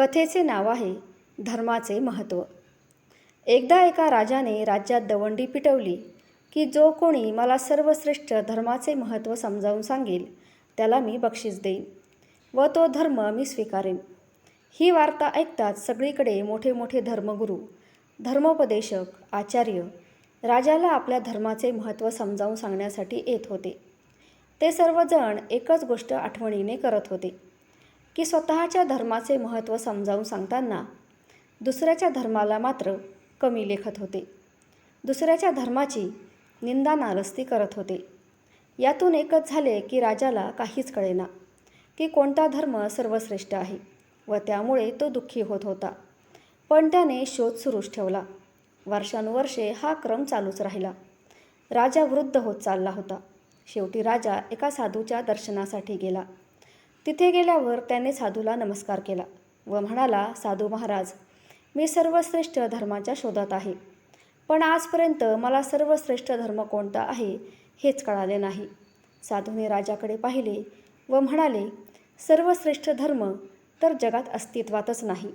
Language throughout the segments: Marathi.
कथेचे नाव आहे धर्माचे महत्त्व. एकदा एका राजाने राज्यात दवंडी पिटवली की जो कोणी मला सर्वश्रेष्ठ धर्माचे महत्त्व समजावून सांगेल त्याला मी बक्षीस देईन व तो धर्म मी स्वीकारेन. ही वार्ता ऐकताच सगळीकडे मोठे मोठे धर्मगुरू धर्मोपदेशक आचार्य राजाला आपल्या धर्माचे महत्त्व समजावून सांगण्यासाठी येत होते. ते सर्वजण एकच गोष्ट आठवणीने करत होते. की स्वतःच्या धर्माचे महत्त्व समजावून सांगताना दुसऱ्याच्या धर्माला मात्र कमी लेखत होते. दुसऱ्याच्या धर्माची निंदा नालस्ती करत होते. यातून एकच झाले की राजाला काहीच कळेना की कोणता धर्म सर्वश्रेष्ठ आहे व त्यामुळे तो दुःखी होत होता. पण त्याने शोध सुरूच ठेवला. वर्षानुवर्षे हा क्रम चालूच राहिला. राजा वृद्ध होत चालला होता. शेवटी राजा एका साधूच्या दर्शनासाठी गेला. तिथे गेल्यावर त्याने साधूला नमस्कार केला व म्हणाला साधू महाराज मी सर्वश्रेष्ठ धर्माच्या शोधात आहे. पण आजपर्यंत मला सर्वश्रेष्ठ धर्म कोणता आहे हेच कळाले नाही. साधूने राजाकडे पाहिले व म्हणाले सर्वश्रेष्ठ धर्म तर जगात अस्तित्वातच नाही.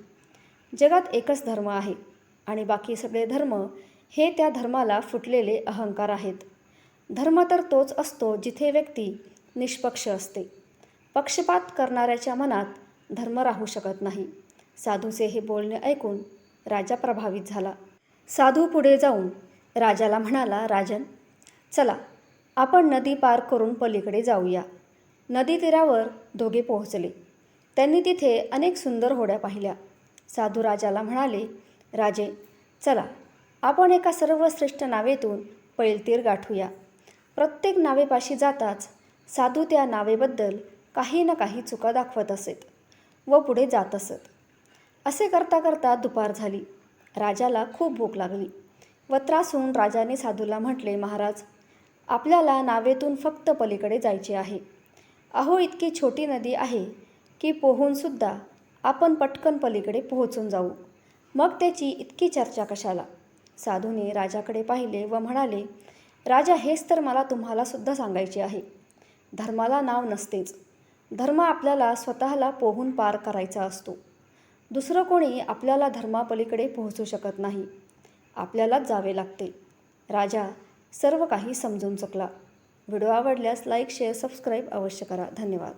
जगात एकच धर्म आहे आणि बाकी सगळे धर्म हे त्या धर्माला फुटलेले अहंकार आहेत. धर्म तर तोच असतो जिथे व्यक्ती निष्पक्ष असते. पक्षपात करणाऱ्याच्या मनात धर्म राहू शकत नाही. साधूचे हे बोलणे ऐकून राजा प्रभावित झाला. साधू पुढे जाऊन राजाला म्हणाला राजन चला आपण नदी पार करून पलीकडे जाऊया. नदी तीरावर दोघे पोहोचले. त्यांनी तिथे अनेक सुंदर होड्या पाहिल्या. साधू राजाला म्हणाले राजे चला आपण एका सर्वश्रेष्ठ नावेतून पैलतीर गाठूया. प्रत्येक नावेपाशी जाताच साधू त्या नावेबद्दल काही ना काही चुका दाखवत असेत व पुढे जात असत. असे करता करता दुपार झाली. राजाला खूप भूक लागली व त्रासून राजाने साधूला म्हटले महाराज आपल्याला नावेतून फक्त पलीकडे जायचे आहे. अहो इतकी छोटी नदी आहे की पोहूनसुद्धा आपण पटकन पलीकडे पोहोचून जाऊ. मग त्याची इतकी चर्चा कशाला? साधूने राजाकडे पाहिले व म्हणाले राजा हेच तर मला तुम्हाला सुद्धा सांगायचे आहे. धर्माला नाव नसतेच. धर्म आपल्याला स्वतःला पोहून पार करायचा असतो. दुसरं कोणी आपल्याला धर्मापलीकडे पोहोचू शकत नाही. आपल्यालाच जावे लागते. राजा सर्व काही समजून चुकला. व्हिडिओ आवडल्यास लाईक शेअर सबस्क्राईब अवश्य करा. धन्यवाद.